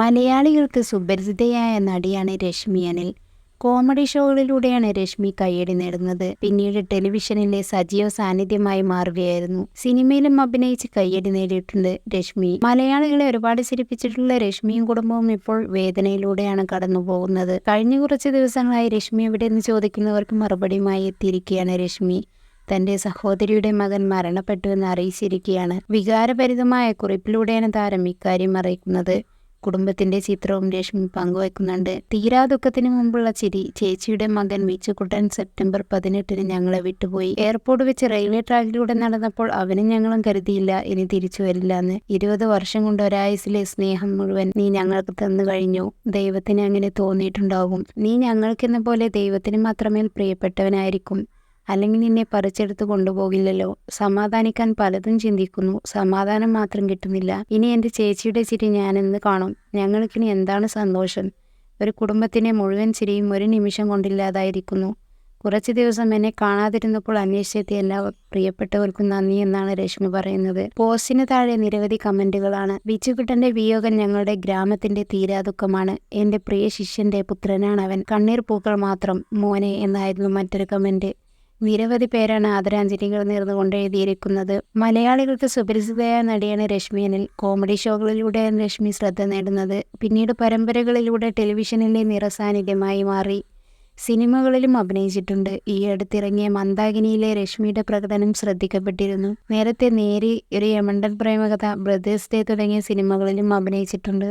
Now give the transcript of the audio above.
മലയാളികൾക്ക് സുപരിചിതയായ നടിയാണ് രശ്മി അനിൽ. കോമഡി ഷോകളിലൂടെയാണ് രശ്മി കയ്യടി നേടുന്നത്. പിന്നീട് ടെലിവിഷനിലെ സജീവ സാന്നിധ്യമായി മാറുകയായിരുന്നു. സിനിമയിലും അഭിനയിച്ച് കയ്യടി നേടിയിട്ടുണ്ട് രശ്മി. മലയാളികളെ ഒരുപാട് ചിരിപ്പിച്ചിട്ടുള്ള രശ്മിയും കുടുംബവും ഇപ്പോൾ വേദനയിലൂടെയാണ് കടന്നു പോകുന്നത് കഴിഞ്ഞ കുറച്ച് ദിവസങ്ങളായി രശ്മി എവിടെയെന്ന് ചോദിക്കുന്നവർക്ക് മറുപടിയുമായി എത്തിയിരിക്കുകയാണ് രശ്മി. തന്റെ സഹോദരിയുടെ മകൻ മരണപ്പെട്ടു എന്ന് അറിയിച്ചിരിക്കുകയാണ്. വികാരഭരിതമായ കുറിപ്പിലൂടെയാണ് താരം ഇക്കാര്യം അറിയിക്കുന്നത്. കുടുംബത്തിന്റെ ചിത്രവും രശ്മി പങ്കുവയ്ക്കുന്നുണ്ട്. തീരാ ദുഃഖത്തിന് മുമ്പുള്ള ചിരി ചേച്ചിയുടെ മകൻ മീച്ചുകുട്ടൻ സെപ്റ്റംബർ പതിനെട്ടിന് ഞങ്ങളെ വിട്ടുപോയി. എയർപോർട്ട് വെച്ച് റെയിൽവേ ട്രാക്കിലൂടെ നടന്നപ്പോൾ അവനും ഞങ്ങളും കരുതിയില്ല ഇനി തിരിച്ചു വരില്ല എന്ന് ഇരുപത് വർഷം കൊണ്ട് ഒരായുസിലെ സ്നേഹം മുഴുവൻ നീ ഞങ്ങൾക്ക് തന്നു കഴിഞ്ഞു. ദൈവത്തിന് അങ്ങനെ തോന്നിയിട്ടുണ്ടാകും നീ ഞങ്ങൾക്കെന്ന പോലെ ദൈവത്തിന് മാത്രമേ പ്രിയപ്പെട്ടവനായിരിക്കും. അല്ലെങ്കിൽ നിന്നെ പറിച്ചെടുത്ത് കൊണ്ടുപോകില്ലല്ലോ. സമാധാനിക്കാൻ പലതും ചിന്തിക്കുന്നു. സമാധാനം മാത്രം കിട്ടുന്നില്ല. ഇനി എന്റെ ചേച്ചിയുടെ ചിരി ഞാനെന്ന് കാണും. ഞങ്ങൾക്കിനി എന്താണ് സന്തോഷം? ഒരു കുടുംബത്തിനെ മുഴുവൻ ചിരിയും ഒരു നിമിഷം കൊണ്ടില്ലാതായിരിക്കുന്നു. കുറച്ച് ദിവസം എന്നെ കാണാതിരുന്നപ്പോൾ അന്വേഷിച്ചെത്തിയ എല്ലാ പ്രിയപ്പെട്ടവർക്കും നന്ദി എന്നാണ് രശ്മി പറയുന്നത്. പോസ്റ്റിന് താഴെ നിരവധി കമന്റുകളാണ്. ബിച്ചുകുട്ടന്റെ വിയോഗം ഞങ്ങളുടെ ഗ്രാമത്തിന്റെ തീരാദുഃഖമാണ്. എന്റെ പ്രിയ ശിഷ്യന്റെ പുത്രനാണ് അവൻ കണ്ണീർ പൂക്കൾ മാത്രം മോനെ എന്നായിരുന്നു മറ്റൊരു കമന്റ്. നിരവധി പേരാണ് ആദരാഞ്ജലികൾ നേർന്നുകൊണ്ട് എഴുതിയിരിക്കുന്നത് മലയാളികൾക്ക് സുപരിചിതയായ നടിയാണ് രശ്മി അനിൽ. കോമഡി ഷോകളിലൂടെയാണ് രശ്മി ശ്രദ്ധ നേടുന്നത്. പിന്നീട് പരമ്പരകളിലൂടെ ടെലിവിഷനിലെ നിറസാന്നിധ്യമായി മാറി. സിനിമകളിലും അഭിനയിച്ചിട്ടുണ്ട്. ഈ അടുത്തിറങ്ങിയ മന്ദാകിനിയിലെ രശ്മിയുടെ പ്രകടനം ശ്രദ്ധിക്കപ്പെട്ടിരുന്നു. നേരത്തെ നേരി ഒരു യമണ്ടൻ പ്രേമകഥ ബ്രദേഴ്സ് ഡേ തുടങ്ങിയ സിനിമകളിലും അഭിനയിച്ചിട്ടുണ്ട്.